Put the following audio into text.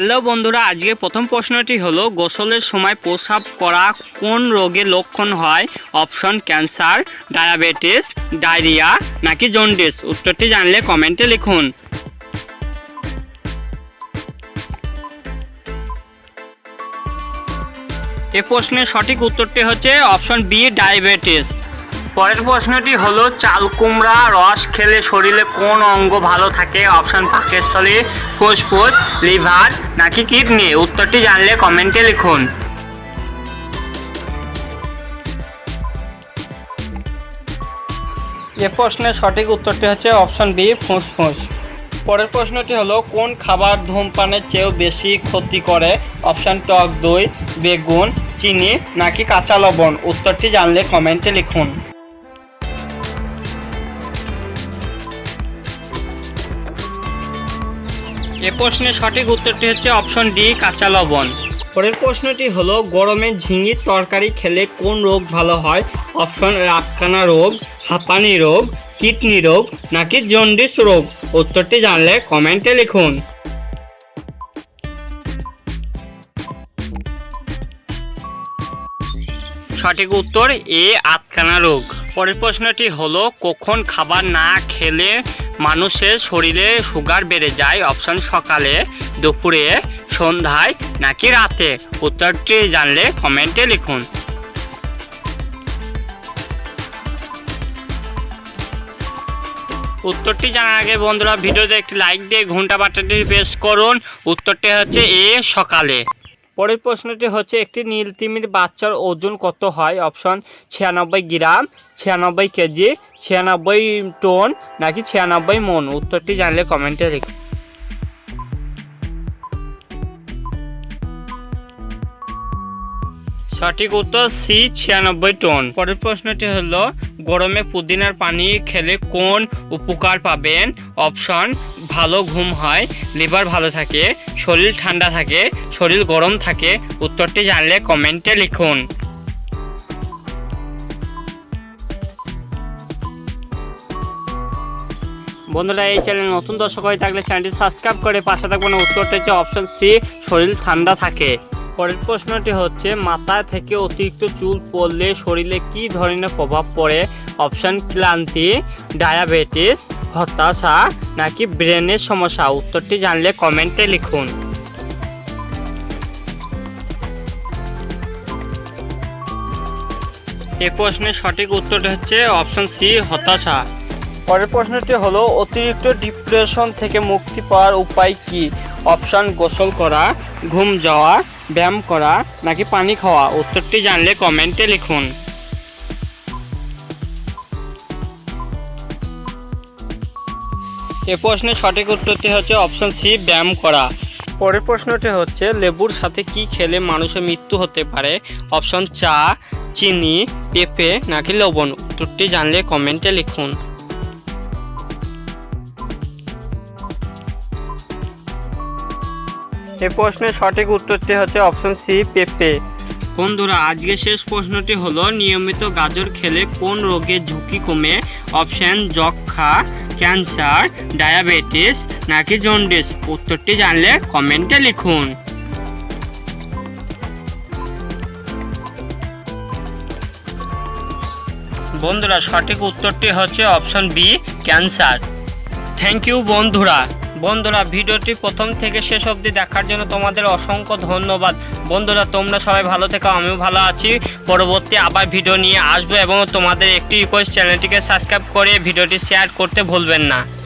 Hello বন্ধুরা, আজকে প্রথম প্রশ্নটি হলো, গোসলের সময় প্রস্রাব করা কোন রোগের লক্ষণ হয়? অপশন, ক্যান্সার, ডায়াবেটিস, ডায়রিয়া নাকি জন্ডিস? উত্তরটি জানলে কমেন্টে লিখুন। এ প্রশ্নের সঠিক উত্তরটি হচ্ছে অপশন বি, ডায়াবেটিস। পরের প্রশ্নটি হলো, চাল কুমড়া রস খেলে শরীরে কোন অঙ্গ ভালো থাকে? অপশন পাকস্থলী ফুসফুস, লিভার নাকি কিডনি? উত্তরটি জানলে কমেন্টে লিখুন। এ প্রশ্নের সঠিক উত্তরটি হচ্ছে অপশন বি, ফুসফুস। পরের প্রশ্নটি হলো, কোন খাবার ধূমপানের চেয়েও বেশি ক্ষতি করে? অপশন টক দই, বেগুন, চিনি নাকি কাঁচা লবণ? উত্তরটি জানলে কমেন্টে লিখুন। এ প্রশ্নের সঠিক উত্তরটি হচ্ছে অপশন ডি, কাঁচা লবণ। পরের প্রশ্নটি হলো, গরমে ঝিঙির তরকারি খেলে কোন রোগ ভালো হয়? অপশন, রাতকানা রোগ, হাঁপানি রোগ, কিডনি রোগ, নাকি জন্ডিস রোগ? উত্তরটি জানলে কমেন্টে লিখুন। সঠিক উত্তর, এ, আতকানা রোগ। পরের প্রশ্নটি হলো, কখন খাবার না খেলে মানুষের শরীরে সুগার বেড়ে যায় অপশন সকালে, দুপুরে, সন্ধ্যায় নাকি রাতে? উত্তরটি জানলে কমেন্টে লিখুন। উত্তরটি জানার আগে বন্ধুরা, ভিডিওতে একটি লাইক দিয়ে ঘণ্টা বাটনটি প্রেস করুন। উত্তরটি হচ্ছে এ সকালে। পরের প্রশ্নটি হচ্ছে, একটি নীল তিমির বাচ্চার ওজন কত হয়? অপশন, ছিয়ানব্বই গ্রাম, ছিয়ানব্বই কেজি, ছিয়ানব্বই টন নাকি ছিয়ানব্বই মন? উত্তরটি জানলে কমেন্টে লিখুন সঠিক উত্তর সি, ছিয়ানব্বই টন। পরের প্রশ্নটি হলো, গরমে পুদিনার পানি খেলে কোন উপকার পাবেন? অপশন ভালো ঘুম হয় লিভার ভালো থাকে, শরীর ঠান্ডা থাকে, শরীর গরম থাকে, উত্তরটি জানলে কমেন্টে লিখুন। বন্ধুরা, এই চ্যানেল নতুন দর্শক হয়ে থাকলে চ্যানেলটি সাবস্ক্রাইব করে পাশে থাকবেন উত্তরটি হচ্ছে অপশন সি শরীর ঠান্ডা থাকে। পরের প্রশ্নটি হচ্ছে, মাথা থেকে অতিরিক্ত চুল পড়লে শরীরে কি ধরনের প্রভাব পড়ে? অপশন ক্লান্তি ডায়াবেটিস হতাশা নাকি ব্রেনের সমস্যা? উত্তরটি জানলে কমেন্টে লিখুন। এই প্রশ্নের সঠিক উত্তরটি হচ্ছে অপশন সি, হতাশা। পরের প্রশ্নটি হলো, অতিরিক্ত ডিপ্রেশন থেকে মুক্তি পাওয়ার উপায় কি? অপশন, গোসল করা, ঘুম যাওয়া, ব্যায়াম করা, নাকি পানি খাওয়া? উত্তরটি জানলে কমেন্টে লিখুন। এ প্রশ্নের সঠিক উত্তরটি হচ্ছে অপশন সি, ব্যায়াম করা। পরের প্রশ্নটি হচ্ছে, লেবুর সাথে কি খেলে মানুষের মৃত্যু হতে পারে? অপশন চা, চিনি, পেঁপে নাকি লবণ? উত্তরটি জানলে কমেন্টে লিখুন। এ প্রশ্নের সঠিক উত্তরটি হচ্ছে অপশন সি, পেঁপে। বন্ধুরা আজকে শেষ প্রশ্নটি হলো, নিয়মিত গাজর খেলে কোন রোগের ঝুঁকি কমে? অপশান যক্ষা ক্যান্সার, ডায়াবেটিস নাকি জন্ডিস? উত্তরটি জানলে কমেন্টে লিখুন। বন্ধুরা, সঠিক উত্তরটি হচ্ছে option B, cancer. Thank you, বন্ধুরা। বন্ধুরা, ভিডিওটি প্রথম থেকে শেষ অবধি দেখার জন্য তোমাদের অসংখ্য ধন্যবাদ। বন্ধুরা, তোমরা সবাই ভালো থেকো, আমিও ভালো আছি। পরবর্তী আবার ভিডিও নিয়ে আসব এবং তোমাদের একটি রিকোয়েস্ট চ্যানেলটিকে সাবস্ক্রাইব করে ভিডিওটি শেয়ার করতে ভুলবেন না।